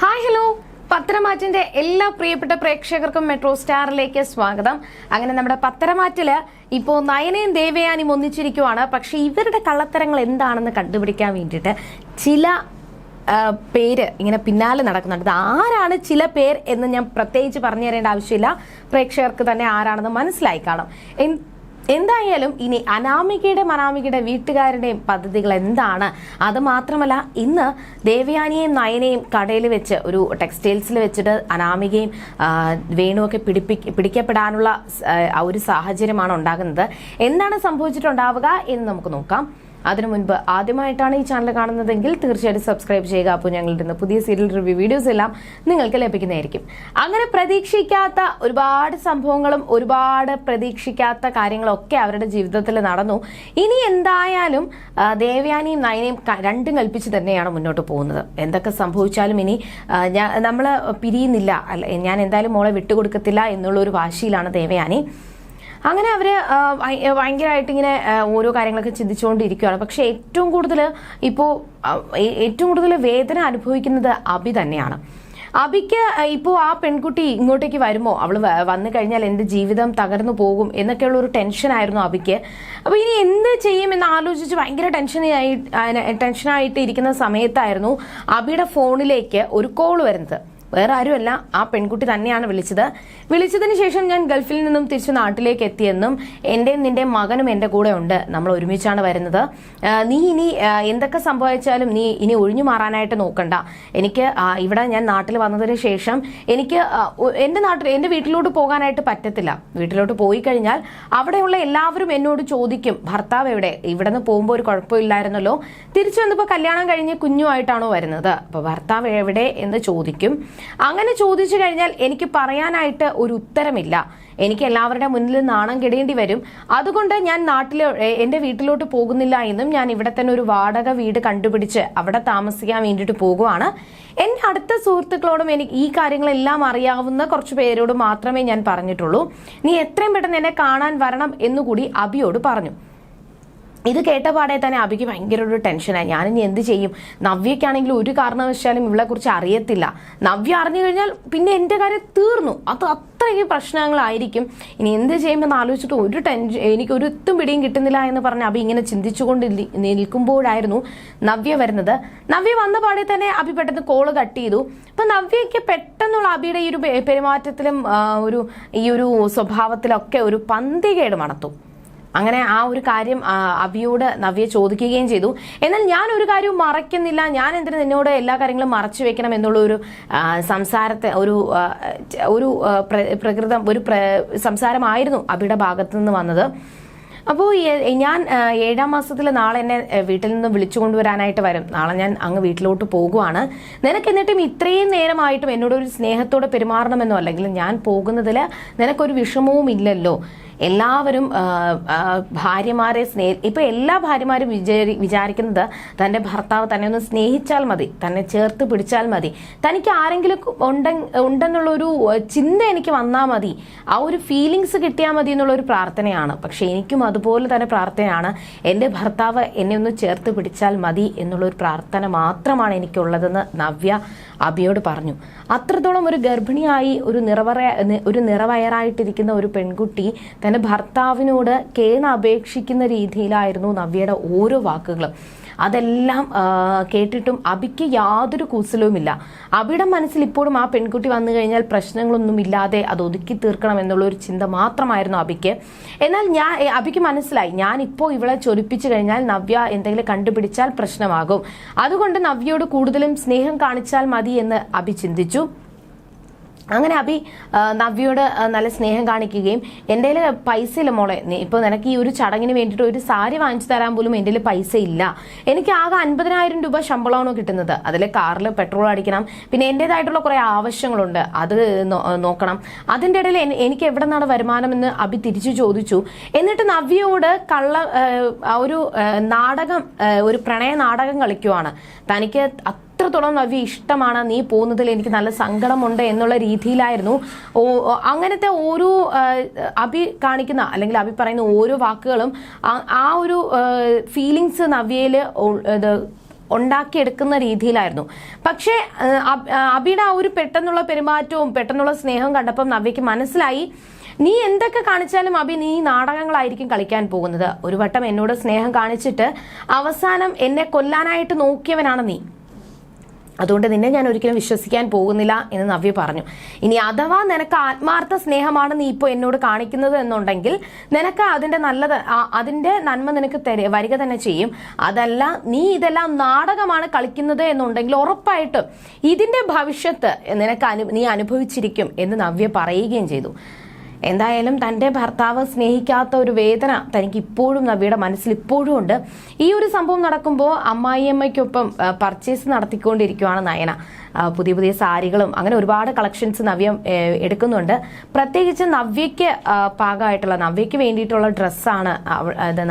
Hi hello പത്തരമാറ്റിന്റെ എല്ലാ പ്രിയപ്പെട്ട പ്രേക്ഷകർക്കും മെട്രോ സ്റ്റാറിലേക്ക് സ്വാഗതം. അങ്ങനെ നമ്മുടെ പത്തരമാറ്റിൽ ഇപ്പോൾ നയനയും ദേവയാനിയും ഒന്നിച്ചിരിക്കുവാണ്. പക്ഷെ ഇവരുടെ കള്ളത്തരങ്ങൾ എന്താണെന്ന് കണ്ടുപിടിക്കാൻ വേണ്ടിയിട്ട് ചില പേര് ഇങ്ങനെ പിന്നാലെ നടക്കുന്നുണ്ട്. ആരാണ് ചില പേർ എന്ന് ഞാൻ പ്രത്യേകിച്ച് പറഞ്ഞു തരേണ്ട ആവശ്യമില്ല. പ്രേക്ഷകർക്ക് തന്നെ ആരാണെന്ന് മനസ്സിലായി കാണും. എന്തായാലും ഇനി അനാമികയുടെ മനാമികയുടെ വീട്ടുകാരുടെയും പദ്ധതികൾ എന്താണ്? അത് മാത്രമല്ല ഇന്ന് ദേവയാനിയെയും നയനെയും കടയിൽ വെച്ച് ഒരു ടെക്സ്റ്റൈൽസിൽ വെച്ചിട്ട് അനാമികയും വേണുവൊക്കെ പിടിപ്പി പിടിക്കപ്പെടാനുള്ള ഒരു സാഹചര്യമാണ് ഉണ്ടാകുന്നത്. എന്താണ് സംഭവിച്ചിട്ടുണ്ടാവുക എന്ന് നമുക്ക് നോക്കാം. അതിനു മുൻപ് ആദ്യമായിട്ടാണ് ഈ ചാനൽ കാണുന്നതെങ്കിൽ തീർച്ചയായിട്ടും സബ്സ്ക്രൈബ് ചെയ്യുക. അപ്പോൾ ഞങ്ങളുടെ പുതിയ സീരിയൽ റിവ്യൂ വീഡിയോസ് എല്ലാം നിങ്ങൾക്ക് ലഭിക്കുന്നതായിരിക്കും. അങ്ങനെ പ്രതീക്ഷിക്കാത്ത ഒരുപാട് സംഭവങ്ങളും ഒരുപാട് പ്രതീക്ഷിക്കാത്ത കാര്യങ്ങളൊക്കെ അവരുടെ ജീവിതത്തിൽ നടന്നു. ഇനി എന്തായാലും ദേവയാനിയും നയനയും രണ്ടും കൽപ്പിച്ച് തന്നെയാണ് മുന്നോട്ട് പോകുന്നത്. എന്തൊക്കെ സംഭവിച്ചാലും ഇനി നമ്മൾ പിരിയുന്നില്ല. ഞാൻ എന്തായാലും മോളെ വിട്ടുകൊടുക്കത്തില്ല എന്നുള്ള ഒരു വാശിയിലാണ് ദേവയാനി. അങ്ങനെ അവർ ആ, ഭയങ്കരമായിട്ട് ഇങ്ങനെ ഓരോ കാര്യങ്ങളൊക്കെ ചിന്തിച്ചുകൊണ്ടിരിക്കുകയാണ് പക്ഷെ ഏറ്റവും കൂടുതൽ ഇപ്പോൾ ഏറ്റവും കൂടുതൽ വേദന അനുഭവിക്കുന്നത് അബി തന്നെയാണ്. അബിക്ക് ഇപ്പോൾ ആ പെൺകുട്ടി ഇങ്ങോട്ടേക്ക് വരുമോ? അവൾ വന്നു കഴിഞ്ഞാൽ എന്റെ ജീവിതം തകർന്നു പോകും എന്നൊക്കെയുള്ള ഒരു ടെൻഷനായിരുന്നു അബിക്ക്. അപ്പോൾ ഇനി എന്ത് ചെയ്യും എന്ന് ആലോചിച്ച് ഭയങ്കര ടെൻഷനായി ടെൻഷനായിട്ട് ഇരിക്കുന്ന സമയത്തായിരുന്നു അബിയുടെ ഫോണിലേക്ക് ഒരു കോൾ വരുന്നത്. വേറെ ആരുമല്ല ആ പെൺകുട്ടി തന്നെയാണ് വിളിച്ചത്. വിളിച്ചതിന് ശേഷം ഞാൻ ഗൾഫിൽ നിന്നും തിരിച്ചു നാട്ടിലേക്ക് എത്തിയെന്നും എന്റെ നിന്റെ മകനും എന്റെ കൂടെ ഉണ്ട്. നമ്മൾ ഒരുമിച്ചാണ് വരുന്നത്. നീ ഇനി എന്തൊക്കെ സംഭവിച്ചാലും നീ ഇനി ഒഴിഞ്ഞു മാറാനായിട്ട് നോക്കണ്ട. എനിക്ക് ഇവിടെ ഞാൻ നാട്ടിൽ വന്നതിന് ശേഷം എനിക്ക് എന്റെ നാട്ടിൽ എന്റെ വീട്ടിലോട്ട് പോകാനായിട്ട് പറ്റത്തില്ല. വീട്ടിലോട്ട് പോയി കഴിഞ്ഞാൽ അവിടെയുള്ള എല്ലാവരും എന്നോട് ചോദിക്കും ഭർത്താവ് എവിടെ? ഇവിടെ നിന്ന് പോകുമ്പോൾ ഒരു കുഴപ്പമില്ലായിരുന്നല്ലോ. തിരിച്ചു വന്നപ്പോൾ കല്യാണം കഴിഞ്ഞ് കുഞ്ഞുമായിട്ടാണോ വരുന്നത്? അപ്പോൾ ഭർത്താവ് എവിടെ എന്ന് ചോദിക്കും. അങ്ങനെ ചോദിച്ചു കഴിഞ്ഞാൽ എനിക്ക് പറയാനായിട്ട് ഒരു ഉത്തരമില്ല. എനിക്ക് എല്ലാവരുടെ മുന്നിൽ നാണം കെടേണ്ടി വരും. അതുകൊണ്ട് ഞാൻ നാട്ടിൽ എന്റെ വീട്ടിലോട്ട് പോകുന്നില്ല എന്നും ഞാൻ ഇവിടെ തന്നെ ഒരു വാടക വീട് കണ്ടുപിടിച്ച് അവിടെ താമസിക്കാൻ വേണ്ടിയിട്ട് പോകുവാണ്. എന്റെ അടുത്ത സുഹൃത്തുക്കളോടും എനിക്ക് ഈ കാര്യങ്ങളെല്ലാം അറിയാവുന്ന കുറച്ച് പേരോട് മാത്രമേ ഞാൻ പറഞ്ഞിട്ടുള്ളൂ. നീ എത്രയും പെട്ടെന്ന് എന്നെ കാണാൻ വരണം എന്നുകൂടി അബിയോട് പറഞ്ഞു. ഇത് കേട്ട പാടെ തന്നെ അബിക്ക് ഭയങ്കര ഒരു ടെൻഷനായി ഞാനിനി എന്ത് ചെയ്യും? നവ്യക്കാണെങ്കിൽ ഒരു കാരണവശാലും ഇവളെ കുറിച്ച് അറിയത്തില്ല. നവ്യ അറിഞ്ഞു കഴിഞ്ഞാൽ പിന്നെ എന്റെ കാര്യം തീർന്നു. അത് അത്രയ്ക്ക് പ്രശ്നങ്ങളായിരിക്കും. ഇനി എന്ത് ചെയ്യുമെന്ന് ആലോചിച്ചിട്ട് ഒരു ടെൻഷൻ എനിക്ക് ഒരു എത്തും പിടിയും കിട്ടുന്നില്ല എന്ന് പറഞ്ഞ് അബി ഇങ്ങനെ ചിന്തിച്ചുകൊണ്ട് നിൽക്കുമ്പോഴായിരുന്നു നവ്യ വരുന്നത്. നവ്യ വന്ന പാടെ തന്നെ അബി പെട്ടെന്ന് കോൾ കട്ട് ചെയ്തു. അപ്പൊ നവ്യയ്ക്ക് പെട്ടെന്നുള്ള അബിയുടെ ഈ ഒരു പെരുമാറ്റത്തിലും ഒരു ഈ ഒരു സ്വഭാവത്തിലൊക്കെ ഒരു പന്തികേട് മണത്തു. അങ്ങനെ ആ ഒരു കാര്യം അവിയോട് നവ്യെ ചോദിക്കുകയും ചെയ്തു. എന്നാൽ ഞാൻ ഒരു കാര്യവും മറയ്ക്കുന്നില്ല. ഞാൻ എന്തിനു നിന്നോട് എല്ലാ കാര്യങ്ങളും മറച്ചു വെക്കണം എന്നുള്ള ഒരു സംസാരത്തെ ഒരു ഒരു പ്രകൃതം ഒരു സംസാരമായിരുന്നു അബിയുടെ ഭാഗത്തു നിന്ന് വന്നത്. അപ്പോൾ ഞാൻ ഏഴാം മാസത്തിൽ നാളെ എന്നെ വീട്ടിൽ നിന്ന് വിളിച്ചു കൊണ്ടുവരാനായിട്ട് വരും. നാളെ ഞാൻ അങ്ങ് വീട്ടിലോട്ട് പോകുവാണ്. നിനക്ക് എന്നിട്ടും ഇത്രയും നേരമായിട്ടും എന്നോട് ഒരു സ്നേഹത്തോടെ പെരുമാറണമെന്നോ അല്ലെങ്കിൽ ഞാൻ പോകുന്നതിൽ നിനക്കൊരു വിഷമവും ഇല്ലല്ലോ എല്ലാവരും ഭാര്യമാരെ സ്നേഹ ഇപ്പൊ എല്ലാ ഭാര്യമാരും വിചാരി വിചാരിക്കുന്നത് തന്റെ ഭർത്താവ് തന്നെ ഒന്ന് സ്നേഹിച്ചാൽ മതി തന്നെ ചേർത്ത് പിടിച്ചാൽ മതി. തനിക്ക് ആരെങ്കിലും ഉണ്ടെ ഉണ്ടെന്നുള്ളൊരു ചിന്ത എനിക്ക് വന്നാൽ മതി. ആ ഒരു ഫീലിങ്സ് കിട്ടിയാൽ മതി എന്നുള്ള ഒരു പ്രാർത്ഥനയാണ്. പക്ഷെ എനിക്കും അതുപോലെ തന്നെ പ്രാർത്ഥനയാണ്. എന്റെ ഭർത്താവ് എന്നെ ഒന്ന് ചേർത്ത് പിടിച്ചാൽ മതി എന്നുള്ളൊരു പ്രാർത്ഥന മാത്രമാണ് എനിക്കുള്ളതെന്ന് നവ്യ അബിയോട് പറഞ്ഞു. അത്രത്തോളം ഒരു ഗർഭിണിയായി ഒരു നിറവറ ഒരു നിറവയറായിട്ടിരിക്കുന്ന ഒരു പെൺകുട്ടി തന്റെ ഭർത്താവിനോട് കേണ അപേക്ഷിക്കുന്ന രീതിയിലായിരുന്നു നവ്യയുടെ ഓരോ വാക്കുകളും. അതെല്ലാം കേട്ടിട്ടും അബിക്ക് യാതൊരു കൂസലവുമില്ല അബിയുടെ മനസ്സിൽ ഇപ്പോഴും ആ പെൺകുട്ടി വന്നു കഴിഞ്ഞാൽ പ്രശ്നങ്ങളൊന്നും ഇല്ലാതെ അത് ഒതുക്കി തീർക്കണം എന്നുള്ള ഒരു ചിന്ത മാത്രമായിരുന്നു അബിക്ക്. എന്നാൽ ഞാൻ അബിക്ക് മനസ്സിലായി. ഞാൻ ഇപ്പോൾ ഇവളെ ചൊരിപ്പിച്ചു കഴിഞ്ഞാൽ നവ്യ എന്തെങ്കിലും കണ്ടുപിടിച്ചാൽ പ്രശ്നമാകും. അതുകൊണ്ട് നവ്യയോട് കൂടുതലും സ്നേഹം കാണിച്ചാൽ മതി എന്ന് അബി ചിന്തിച്ചു. അങ്ങനെ അഭി നവ്യയോട് നല്ല സ്നേഹം കാണിക്കുകയും എന്റെ പൈസ ഇല്ല മോളെ. ഇപ്പോൾ നിനക്ക് ഈ ഒരു ചടങ്ങിന് വേണ്ടിയിട്ട് ഒരു സാരി വാങ്ങിച്ചു തരാൻ പോലും എന്റെ പൈസ ഇല്ല എനിക്ക് ആകെ അൻപതിനായിരം രൂപ ശമ്പളമാണോ കിട്ടുന്നത്. അതിൽ കാറിൽ പെട്രോൾ അടിക്കണം. പിന്നെ എന്റെതായിട്ടുള്ള കുറേ ആവശ്യങ്ങളുണ്ട്. അത് നോക്കണം. അതിന്റെ ഇടയിൽ എനിക്ക് എവിടെ നിന്നാണ് വരുമാനം എന്ന് അഭി തിരിച്ചു ചോദിച്ചു. എന്നിട്ട് നവ്യയോട് കള്ള ഒരു നാടകം ഒരു പ്രണയ നാടകം കളിക്കുവാണ്. തനിക്ക് അത്രത്തോളം നവ്യ ഇഷ്ടമാണ് നീ പോകുന്നതിൽ എനിക്ക് നല്ല സങ്കടമുണ്ട് എന്നുള്ള രീതിയിലായിരുന്നു. അങ്ങനത്തെ ഓരോ അഭി കാണിക്കുന്ന അല്ലെങ്കിൽ അഭി പറയുന്ന ഓരോ വാക്കുകളും ആ- ഒരു ഫീലിങ്സ് നവ്യയിൽ ഉണ്ടാക്കിയെടുക്കുന്ന രീതിയിലായിരുന്നു. പക്ഷേ അബിയുടെ ആ ഒരു പെട്ടെന്നുള്ള പെരുമാറ്റവും പെട്ടെന്നുള്ള സ്നേഹവും കണ്ടപ്പം നവ്യയ്ക്ക് മനസ്സിലായി നീ എന്തൊക്കെ കാണിച്ചാലും അബി നീ നാടകങ്ങളായിരിക്കും കളിക്കാൻ പോകുന്നത്. ഒരു വട്ടം എന്നോട് സ്നേഹം കാണിച്ചിട്ട് അവസാനം എന്നെ കൊല്ലാനായിട്ട് നോക്കിയവനാണ് നീ. അതുകൊണ്ട് നിന്നെ ഞാൻ ഒരിക്കലും വിശ്വസിക്കാൻ പോകുന്നില്ല എന്ന് നവ്യ പറഞ്ഞു. ഇനി അഥവാ നിനക്ക് ആത്മാർത്ഥ സ്നേഹമാണ് നീ ഇപ്പോൾ എന്നോട് കാണിക്കുന്നത് എന്നുണ്ടെങ്കിൽ നിനക്ക് അതിന്റെ നല്ലത് അതിന്റെ നന്മ നിനക്ക് വരിക തന്നെ ചെയ്യും. അതല്ല നീ ഇതെല്ലാം നാടകമാണ് കളിക്കുന്നത് എന്നുണ്ടെങ്കിൽ ഉറപ്പായിട്ടും ഇതിന്റെ ഭവിഷ്യത്ത് നിനക്ക് അനു നീ അനുഭവിച്ചിരിക്കും എന്ന് നവ്യ പറയുകയും ചെയ്തു. എന്തായാലും തന്റെ ഭർത്താവ് സ്നേഹിക്കാത്ത ഒരു വേദന തനിക്ക് ഇപ്പോഴും നവ്യയുടെ മനസ്സിൽ ഇപ്പോഴും ഉണ്ട്. ഈ ഒരു സംഭവം നടക്കുമ്പോൾ അമ്മായിയമ്മയ്ക്കൊപ്പം പർച്ചേസ് നടത്തിക്കൊണ്ടിരിക്കുകയാണ് നയന. പുതിയ പുതിയ സാരികളും അങ്ങനെ ഒരുപാട് കളക്ഷൻസ് നവ്യ എടുക്കുന്നുണ്ട്. പ്രത്യേകിച്ച് നവ്യയ്ക്ക് പാകമായിട്ടുള്ള നവ്യയ്ക്ക് വേണ്ടിയിട്ടുള്ള ഡ്രസ്സാണ്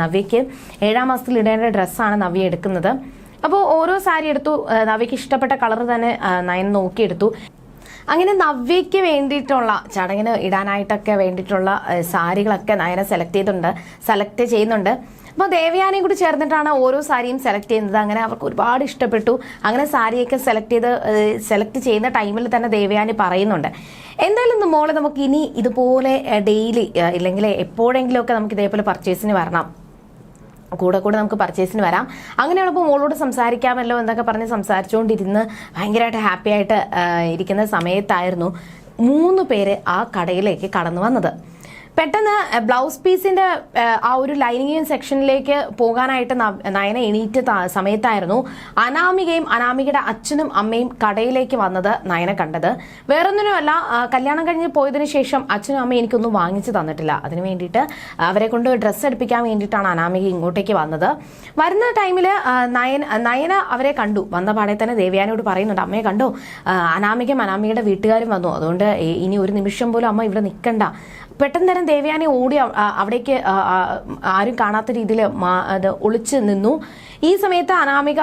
നവ്യയ്ക്ക് ഏഴാം മാസത്തിൽ ഇടേണ്ട ഡ്രസ്സാണ് നവ്യ എടുക്കുന്നത്. അപ്പോൾ ഓരോ സാരി എടുത്തു നവ്യയ്ക്ക് ഇഷ്ടപ്പെട്ട കളർ തന്നെ നയൻ നോക്കിയെടുത്തു. അങ്ങനെ നവ്യയ്ക്ക് വേണ്ടിയിട്ടുള്ള ചടങ്ങിന് ഇടാനായിട്ടൊക്കെ വേണ്ടിയിട്ടുള്ള സാരികളൊക്കെ നയന സെലക്ട് ചെയ്തിട്ടുണ്ട് സെലക്ട് ചെയ്യുന്നുണ്ട്. അപ്പോൾ ദേവയാനയും കൂടി ചേർന്നിട്ടാണ് ഓരോ സാരിയും സെലക്ട് ചെയ്യുന്നത്. അങ്ങനെ അവർക്ക് ഒരുപാട് ഇഷ്ടപ്പെട്ടു. അങ്ങനെ സാരിയൊക്കെ സെലക്ട് ചെയ്ത് സെലക്ട് ചെയ്യുന്ന ടൈമിൽ തന്നെ ദേവയാനി പറയുന്നുണ്ട്. എന്തായാലും മോളെ നമുക്ക് ഇനി ഇതുപോലെ ഡെയിലി ഇല്ലെങ്കിൽ എപ്പോഴെങ്കിലുമൊക്കെ നമുക്ക് ഇതേപോലെ പർച്ചേസിന് വരണം. കൂടെ കൂടെ നമുക്ക് പർച്ചേസിന് വരാം. അങ്ങനെയുള്ളപ്പോൾ മോളോട് സംസാരിക്കാമല്ലോ എന്നൊക്കെ പറഞ്ഞ് സംസാരിച്ചുകൊണ്ടിരുന്ന് ഭയങ്കരമായിട്ട് ഹാപ്പി ആയിട്ട് ഇരിക്കുന്ന സമയത്തായിരുന്നു മൂന്ന് പേര് ആ കടയിലേക്ക് കടന്നു വന്നത്. പെട്ടെന്ന് ബ്ലൗസ് പീസിന്റെ ആ, ഒരു ലൈനിങ് സെക്ഷനിലേക്ക് പോകാനായിട്ട് നയന എണീറ്റ സമയത്തായിരുന്നു അനാമികയും അനാമികയുടെ അച്ഛനും അമ്മയും കടയിലേക്ക് വന്നത് നയന കണ്ടത്. വേറൊന്നിനുമല്ല കല്യാണം കഴിഞ്ഞ് പോയതിന് ശേഷം അച്ഛനും അമ്മയും എനിക്കൊന്നും വാങ്ങിച്ചു തന്നിട്ടില്ല. അതിനു വേണ്ടിയിട്ട് അവരെ കൊണ്ട് ഡ്രസ്സ് എടുപ്പിക്കാൻ വേണ്ടിയിട്ടാണ് അനാമിക ഇങ്ങോട്ടേക്ക് വന്നത്. വരുന്ന ടൈമിൽ നയൻ നയന അവരെ കണ്ടു. വന്ന പാടെ തന്നെ ദേവയാനോട് പറയുന്നുണ്ട് അമ്മയെ കണ്ടോ? അനാമികയും അനാമികയുടെ വീട്ടുകാരും വന്നു. അതുകൊണ്ട് ഇനി ഒരു നിമിഷം പോലും അമ്മ ഇവിടെ നിൽക്കണ്ട. പെട്ടെന്ന് നേരം ദേവയാനി ഓടി അവിടേക്ക് ആരും കാണാത്ത രീതിയിൽ അത് ഒളിച്ച് നിന്നു. ഈ സമയത്ത് അനാമിക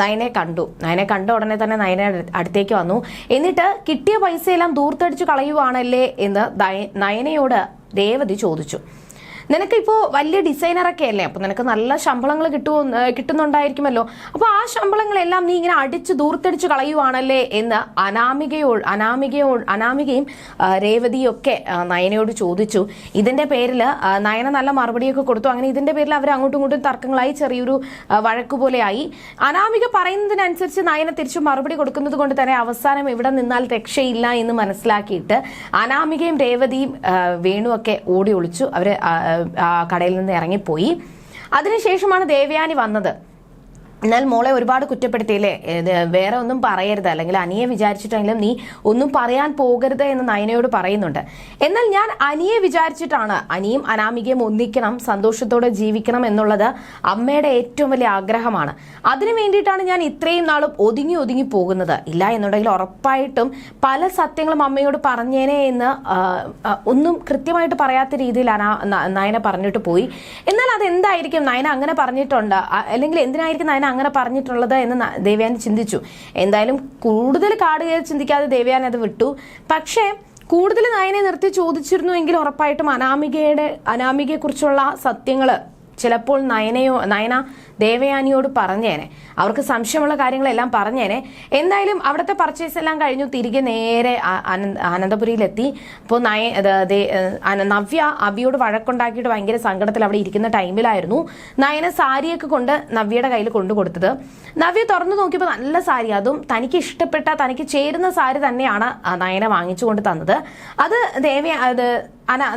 നയനെ കണ്ടു. നയനെ കണ്ട ഉടനെ തന്നെ നയനെ അടുത്തേക്ക് വന്നു. എന്നിട്ട് കിട്ടിയ പൈസയെല്ലാം ദൂർത്തടിച്ചു കളയുവാണല്ലേ എന്ന് നയനയോട് രേവതി ചോദിച്ചു. നിനക്കിപ്പോ വലിയ ഡിസൈനറൊക്കെ അല്ലേ? അപ്പോൾ നിനക്ക് നല്ല ശമ്പളങ്ങൾ കിട്ടുമോ കിട്ടുന്നുണ്ടായിരിക്കുമല്ലോ. അപ്പോൾ ആ ശമ്പളങ്ങളെല്ലാം നീ ഇങ്ങനെ അടിച്ച് ദൂർത്തടിച്ച് കളയുവാണല്ലേ എന്ന് അനാമികയോ അനാമികയോ അനാമികയും രേവതിയൊക്കെ നയനയോട് ചോദിച്ചു. ഇതിന്റെ പേരിൽ നയന നല്ല മറുപടിയൊക്കെ കൊടുത്തു. അങ്ങനെ ഇതിന്റെ പേരിൽ അവർ അങ്ങോട്ടും ഇങ്ങോട്ടും തർക്കങ്ങളായി ചെറിയൊരു വഴക്ക് പോലെയായി. അനാമിക പറയുന്നതിനനുസരിച്ച് നയന തിരിച്ചു മറുപടി കൊടുക്കുന്നത് കൊണ്ട് തന്നെ അവസാനം ഇവിടെ നിന്നാൽ രക്ഷയില്ല എന്ന് മനസ്സിലാക്കിയിട്ട് അനാമികയും രേവതിയും വേണുവൊക്കെ ഓടി ഒളിച്ചു. ആ കടയിൽ നിന്ന് ഇറങ്ങിപ്പോയി. അതിനുശേഷമാണ് ദേവയാനി വന്നത്. എന്നാൽ മോളെ ഒരുപാട് കുറ്റപ്പെടുത്തിയില്ലേ? വേറെ ഒന്നും പറയരുത്. അല്ലെങ്കിൽ അനിയെ വിചാരിച്ചിട്ടെങ്കിലും നീ ഒന്നും പറയാൻ പോകരുത് എന്ന് നയനയോട് പറയുന്നുണ്ട്. എന്നാൽ ഞാൻ അനിയെ വിചാരിച്ചിട്ടാണ് അനിയും അനാമികയും ഒന്നിക്കണം സന്തോഷത്തോടെ ജീവിക്കണം എന്നുള്ളത് അമ്മയുടെ ഏറ്റവും വലിയ ആഗ്രഹമാണ്. അതിനു വേണ്ടിയിട്ടാണ് ഞാൻ ഇത്രയും നാളും ഒതുങ്ങി ഒതുങ്ങി പോകുന്നത്. ഇല്ല എന്നുണ്ടെങ്കിൽ ഉറപ്പായിട്ടും പല സത്യങ്ങളും അമ്മയോട് പറഞ്ഞേനെ എന്ന് ഒന്നും കൃത്യമായിട്ട് പറയാത്ത രീതിയിൽ അനാ നയന പറഞ്ഞിട്ട് പോയി. എന്നാൽ അതെന്തായിരിക്കും? നയന അങ്ങനെ പറഞ്ഞിട്ടുണ്ട്. അല്ലെങ്കിൽ എന്തിനായിരിക്കും നയന അങ്ങനെ പറഞ്ഞിട്ടുള്ളത് എന്ന് ദേവ്യാനി ചിന്തിച്ചു. എന്തായാലും കൂടുതൽ കാട് കയറി ചിന്തിക്കാതെ ദേവ്യാനി അത് വിട്ടു. പക്ഷേ കൂടുതൽ നയനെ നിർത്തി ചോദിച്ചിരുന്നുവെങ്കിൽ ഉറപ്പായിട്ടും അനാമികയുടെ അനാമികയെക്കുറിച്ചുള്ള സത്യങ്ങൾ ചിലപ്പോൾ നയനയോ നയന ദേവയാനിയോട് പറഞ്ഞേനെ. അവർക്ക് സംശയമുള്ള കാര്യങ്ങളെല്ലാം പറഞ്ഞേനെ. എന്തായാലും അവിടുത്തെ പർച്ചേസ് എല്ലാം കഴിഞ്ഞു. തിരികെ നേരെ അനന്തപുരിയിലെത്തി. അപ്പോൾ നയ നവ്യ അബിയോട് വഴക്കുണ്ടാക്കിയിട്ട് ഭയങ്കര സങ്കടത്തിൽ അവിടെ ഇരിക്കുന്ന ടൈമിലായിരുന്നു നയന സാരിയൊക്കെ കൊണ്ട് നവ്യയുടെ കയ്യിൽ കൊണ്ടു കൊടുത്തത് നവ്യ തുറന്നു നോക്കിയപ്പോൾ നല്ല സാരി. അതും തനിക്ക് ഇഷ്ടപ്പെട്ട തനിക്ക് ചേരുന്ന സാരി തന്നെയാണ് നയന വാങ്ങിച്ചു കൊണ്ട് തന്നത്. അത് ദേവ അത്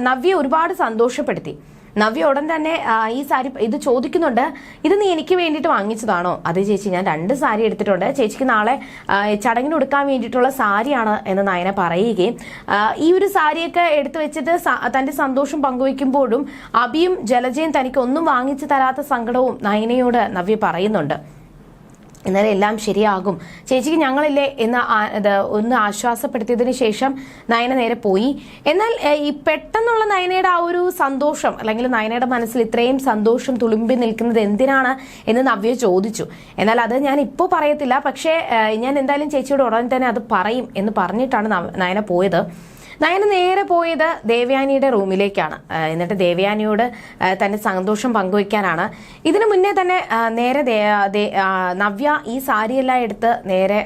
നവ്യ ഒരുപാട് സന്തോഷപ്പെടുത്തി. നവ്യ ഉടൻ തന്നെ ഈ സാരി ഇത് ചോദിക്കുന്നുണ്ട് ഇത് നീ എനിക്ക് വേണ്ടിയിട്ട് വാങ്ങിച്ചതാണോ? അതെ ചേച്ചി ഞാൻ രണ്ട് സാരി എടുത്തിട്ടുണ്ട്. ചേച്ചിക്ക് നാളെ ചടങ്ങിന് കൊടുക്കാൻ വേണ്ടിയിട്ടുള്ള സാരിയാണ് എന്ന് നയന പറയുകയും ഈ ഒരു സാരിയൊക്കെ എടുത്തു വെച്ചിട്ട് തന്റെ സന്തോഷം പങ്കുവെക്കുമ്പോഴും അബിയും ജലജയും തനിക്ക് ഒന്നും വാങ്ങിച്ചു തരാത്ത സങ്കടവും നയനയോട് നവ്യ പറയുന്നുണ്ട്. എന്നാലും എല്ലാം ശരിയാകും. ചേച്ചിക്ക് ഞങ്ങളില്ലേ എന്ന് ഒന്ന് ആശ്വാസപ്പെടുത്തിയതിനു ശേഷം നയന നേരെ പോയി. എന്നാൽ ഈ പെട്ടെന്നുള്ള നയനയുടെ ആ ഒരു സന്തോഷം അല്ലെങ്കിൽ നയനയുടെ മനസ്സിൽ ഇത്രയും സന്തോഷം തുളുമ്പി നിൽക്കുന്നത് എന്തിനാണ് എന്ന് നവ്യ ചോദിച്ചു. എന്നാൽ അത് ഞാൻ ഇപ്പോൾ പറയത്തില്ല. പക്ഷേ ഞാൻ എന്തായാലും ചേച്ചിയോട് ഉടനെ തന്നെ അത് പറയും എന്ന് പറഞ്ഞിട്ടാണ് നയന പോയത്. നയന നേരെ പോയത് ദേവയാനിയുടെ റൂമിലേക്കാണ്. എന്നിട്ട് ദേവയാനിയോട് തന്റെ സന്തോഷം പങ്കുവയ്ക്കാനാണ്. ഇതിനു മുന്നേ തന്നെ നേരെ നവ്യ ഈ സാരിയെല്ലാം എടുത്ത് നേരെ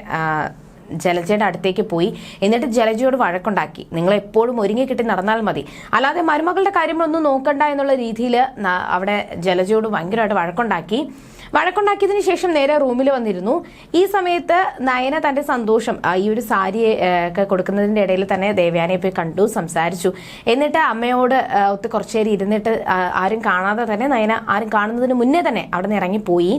ജലജയുടെ അടുത്തേക്ക് പോയി. എന്നിട്ട് ജലജയോട് വഴക്കുണ്ടാക്കി. നിങ്ങൾ എപ്പോഴും ഒരുങ്ങി കിട്ടി നടന്നാൽ മതി. അല്ലാതെ മരുമകളുടെ കാര്യങ്ങളൊന്നും നോക്കണ്ട എന്നുള്ള രീതിയിൽ അവിടെ ജലജയോട് ഭയങ്കരമായിട്ട് വഴക്കുണ്ടാക്കി. വഴക്കുണ്ടാക്കിയതിന് ശേഷം നേരെ റൂമിൽ വന്നിരുന്നു. ഈ സമയത്ത് നയന തന്റെ സന്തോഷം ഈ ഒരു സാരി ഒക്കെ കൊടുക്കുന്നതിന്റെ ഇടയിൽ തന്നെ ദേവയാനെ പോയി കണ്ടു സംസാരിച്ചു. എന്നിട്ട് അമ്മയോട് ഒത്ത് കുറച്ചേരി ഇരുന്നിട്ട് ആരും കാണാതെ തന്നെ നയന ആരും കാണുന്നതിന് മുന്നേ തന്നെ അവിടെ നിന്ന് ഇറങ്ങിപ്പോയി.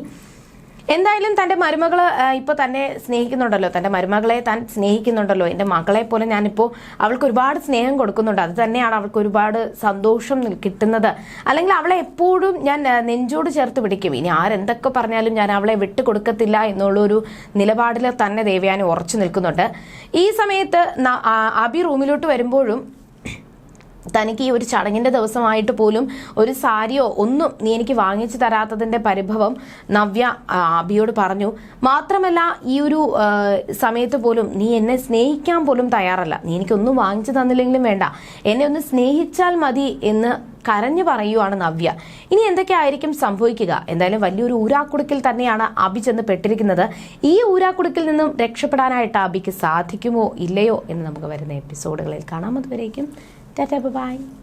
എന്തായാലും തന്റെ മരുമകൾ ഇപ്പൊ തന്നെ സ്നേഹിക്കുന്നുണ്ടല്ലോ. തന്റെ മരുമകളെ താൻ സ്നേഹിക്കുന്നുണ്ടല്ലോ. എന്റെ മകളെ പോലെ ഞാനിപ്പോ അവൾക്ക് ഒരുപാട് സ്നേഹം കൊടുക്കുന്നുണ്ട്. അത് തന്നെയാണ് അവൾക്ക് ഒരുപാട് സന്തോഷം കിട്ടുന്നത്. അല്ലെങ്കിൽ അവളെ എപ്പോഴും ഞാൻ നെഞ്ചോട് ചേർത്ത് പിടിക്കും. ഇനി ആരെന്തൊക്കെ പറഞ്ഞാലും ഞാൻ അവളെ വിട്ടുകൊടുക്കത്തില്ല എന്നുള്ളൊരു നിലപാടിൽ തന്നെ ദേവയാനി ഉറച്ചു നിൽക്കുന്നുണ്ട്. ഈ സമയത്ത് അബി റൂമിലോട്ട് വരുമ്പോഴും തനിക്ക് ഈ ഒരു ചടങ്ങിന്റെ ദിവസമായിട്ട് പോലും ഒരു സാരിയോ ഒന്നും നീ എനിക്ക് വാങ്ങിച്ചു തരാത്തതിന്റെ പരിഭവം നവ്യ അബിയോട് പറഞ്ഞു. മാത്രമല്ല ഈ ഒരു സമയത്ത് പോലും നീ എന്നെ സ്നേഹിക്കാൻ പോലും തയ്യാറല്ല. നീ എനിക്കൊന്നും വാങ്ങിച്ചു തന്നില്ലെങ്കിലും വേണ്ട. എന്നെ ഒന്ന് സ്നേഹിച്ചാൽ മതി എന്ന് കരഞ്ഞു പറയുവാണ് നവ്യ. ഇനി എന്തൊക്കെയായിരിക്കും സംഭവിക്കുക? എന്തായാലും വലിയൊരു ഊരാക്കുടുക്കിൽ തന്നെയാണ് അബി ചെന്ന് പെട്ടിരിക്കുന്നത്. ഈ ഊരാക്കുടുക്കിൽ നിന്നും രക്ഷപ്പെടാനായിട്ട് അബിക്ക് സാധിക്കുമോ ഇല്ലയോ എന്ന് നമുക്ക് വരുന്ന എപ്പിസോഡുകളിൽ കാണാം. അതുവരേക്കും 大家拜拜。